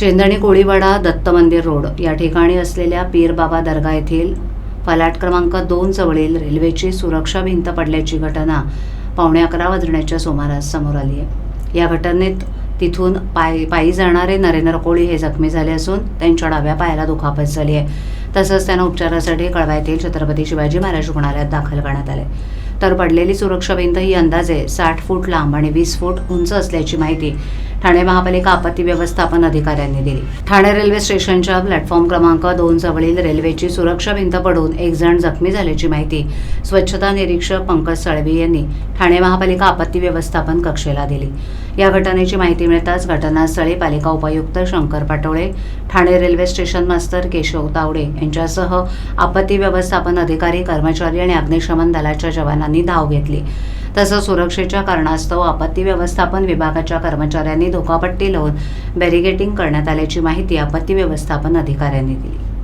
चेंदणी कोळीवाडा दत्त मंदिर रोड या ठिकाणी असलेल्या पीर बाबा दर्गा येथील फलाट क्रमांक दोन जवळील रेल्वेची सुरक्षा भिंत पडल्याची घटना पावणे अकरा वाजण्याच्या सुमारास समोर आली आहे. या घटनेत तिथून पाय पायी जाणारे नरेंद्र कोळी हे जखमी झाले असून त्यांच्या डाव्या पायाला दुखापत झाली आहे. तसंच त्यांना उपचारासाठी कळवा येथील छत्रपती शिवाजी महाराज रुग्णालयात दाखल करण्यात आले. तर पडलेली सुरक्षा भिंत ही अंदाजे साठ फूट लांब आणि वीस फूट उंच असल्याची माहिती ठाणे महापालिका आपत्ती व्यवस्थापन अधिकाऱ्यांनी दिली. ठाणे रेल्वे स्टेशनच्या प्लॅटफॉर्म क्रमांक दोन जवळील रेल्वेची सुरक्षा भिंत पडून एक जण जखमी झाल्याची माहिती स्वच्छता निरीक्षक पंकज साळवी यांनी ठाणे महापालिका आपत्ती व्यवस्थापन कक्षेला दिली. या घटनेची माहिती मिळताच घटनास्थळी पालिका उपायुक्त Shankar Patole Thane railway station master Keshav Tawde यांच्यासह आपत्ती व्यवस्थापन अधिकारी कर्मचारी आणि अग्निशमन दलाच्या जवानांनी धाव घेतली. तसंच सुरक्षेच्या कारणास्तव आपत्ती व्यवस्थापन विभागाच्या कर्मचाऱ्यांनी धोकापट्टी लावून बॅरिगेटिंग करण्यात आल्याची माहिती आपत्ती व्यवस्थापन अधिकाऱ्यांनी दिली.